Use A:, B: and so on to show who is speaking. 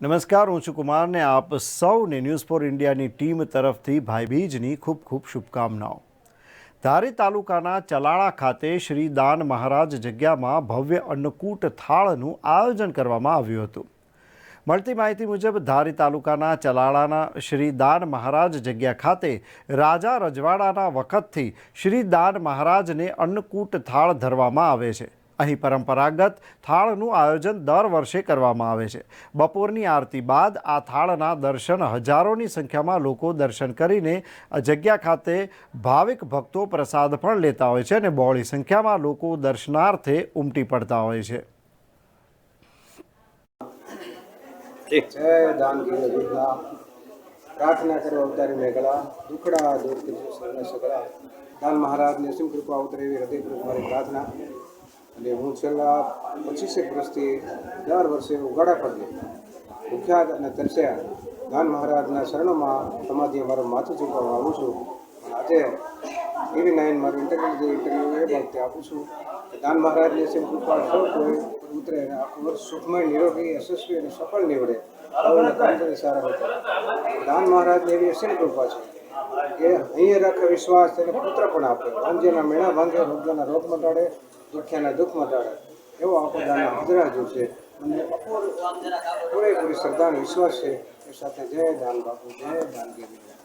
A: નમસ્કાર, હું છું કુમારને આપ સૌને ન્યૂઝ ફોર ઇન્ડિયાની ટીમ તરફથી ભાઈબીજની ખૂબ ખૂબ શુભકામનાઓ. ધારી તાલુકાના ચલાળા ખાતે શ્રી દાન મહારાજ જગ્યામાં ભવ્ય અન્નકૂટ થાળનું આયોજન કરવામાં આવ્યું હતું. મળતી માહિતી મુજબ ધારી તાલુકાના ચલાળાના શ્રી દાન મહારાજ જગ્યા ખાતે રાજા રજવાડાના વખતથી શ્રી દાન મહારાજને અન્નકૂટ થાળ ધરવામાં આવે છે. અહીં પરંપરાગત થાળનું આયોજન દર વર્ષે કરવામાં આવે છે. બપોરની આરતી બાદ આ થાળના દર્શન હજારોની સંખ્યામાં લોકો દર્શન કરીને જગ્યા ખાતે ભાવિક ભક્તો પ્રસાદ પણ લેતા હોય છે અને બહોળી સંખ્યામાં લોકો દર્શનાર્થે ઉમટી પડતા હોય છે.
B: પ્રાર્થના કરો અવતારી મેઘલા. દુખડા દૂર સગળા દાન મહારાજને અસીમ કૃપા ઉતરે એવી હૃદય પ્રાર્થના. અને હું છેલ્લા પચીસેક વર્ષથી દર વર્ષે ઉગાડા પર ભૂખ્યા અને તરસ્યા દાન મહારાજના શરણોમાં સમાધિ મારું માથું ચૂકવવા આવું છું. આજે એવી નાઇન મારું ઇન્ટરવ્યુ જે ઇન્ટરવ્યુ એ બાબતે આપું છું કે દાન મહારાજની અસીમ કૃપા સૌ કોઈ ઉતરે અને આખું વર્ષ સુખમય, નિરોગી, યશસ્વી અને સફળ નીવડે. સારા હતા દાન મહારાજની એવી અસીમ કૃપા છે કે અહીંયા રાખે વિશ્વાસ તેને પુત્ર પણ આપે. ભાંજ્યના મેળા ભાંગે રોગના રોગ મટાડે દુખ્યાના દુઃખ મટાડે એવો આખો દાન હજરા છે અને પૂરેપૂરી શ્રદ્ધા અને વિશ્વાસ છે. એ સાથે જય દાન બાપુ, જય દાન દેવી